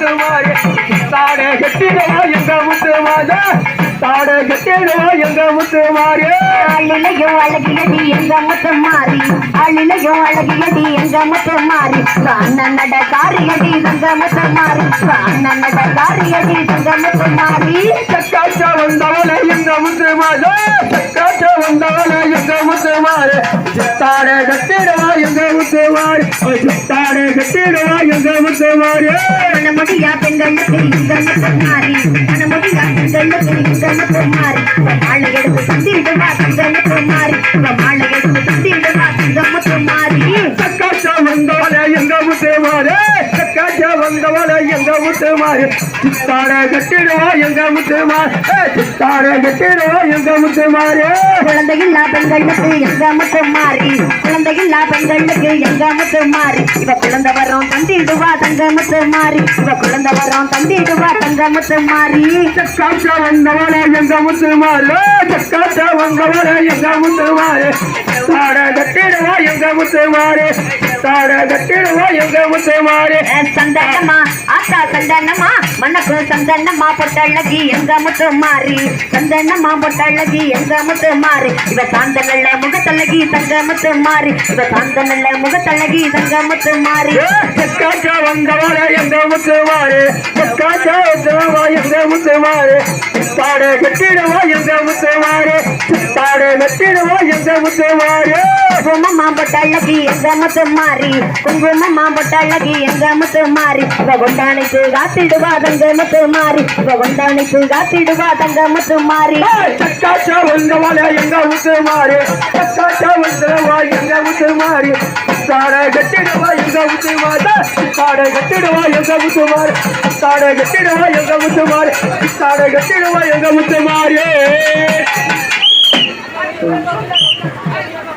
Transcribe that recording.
முத்து மாறி. தாட கட்டிடுவா எங்க முத்து மாதா தாட கட்டிடுவா எங்க முத்து மாறி. அழிலையும் அழகியடி எங்க முத்து மாறி. அழிலையும் அழகியடி எங்க முத்து மாறி. அண்ணன் நட காரியடி தங்க முத்து மாறி. அண்ணன் நட காரியடி தங்க முத்து மாறி. சக்காச்ச வந்தவள எங்க முத்து மாதா சக்காச்ச எங்க முத்து மாறி தாட எங்க முத்து மாறி தாட எங்க முத்து மாறி மனமுடியா பெண்களுக்கு இங்க முத்து மாறி மனமுடியா எடுத்து எடுத்து எங்க சக்காச்ச வந்தவள எங்க முத்து மாறி சித்தாட கட்டிடுவா எங்க முத்து மாறி சித்தாட கட்டிடுவா எங்க முத்து மாறி குழந்தையில்லா பெண்களுக்கு எங்க முத்து மாறி குழந்தையில்லா பெண்களுக்கு எங்க முத்து மாறி இவ குழந்தை வரோம் தந்திடுவா தங்க முத்து மாறி இவ குழந்தை வரோம் தந்திடுவா தங்க முத்து மாறி சக்காச்ச வந்தவள எங்க முத்து மாறி சக்காச்ச வந்தவள எங்க முத்து மாறி தாட கட்டிடுவா எங்க முத்து மாறி தாட கட்டிடுவா எங்க முத்து மாறி சந்தனமா ஆத்தா சந்தனமா மனக்கு சந்தனமா பொட்டழகி எங்க முத்து மாறி சந்தனமா பொட்டழகி எங்க முத்து மாறி இவ சாந்த நல்ல முகத்தழகி தங்க முத்து மாறி இவ சாந்த நல்ல முகத்தழகி தங்க முத்து மாறி எங்க மாறி சக்காச்ச வந்தவள எங்க முத்து மாறி தாட கட்டிடுவா எங்க முத்து மாறி தாட கட்டிடுவா எங்க முத்து மாறி குங்குமமா பொட்டழகி எங்க முத்து மாறி குங்குமமா பொட்டழகி எங்க முத்து மாறி இவ கொண்டானைக்கு காத்திடுவா தங்க முத்து மாறி இவ கொண்டானைக்கு காத்திடுவா தங்க முத்து மாறி சக்காச்ச வந்தவள எங்க முத்து மாறி சக்காச்ச வந்தவள எங்க முத்து மாறி தாட கட்டிடுவா எங்க முத்து மாறி தாட கட்டிடுவா எங்க முத்து மாறி தாட கட்டிடுவா எங்க முத்து மாறி தாட கட்டிடுவா எங்க முத்து Thank you.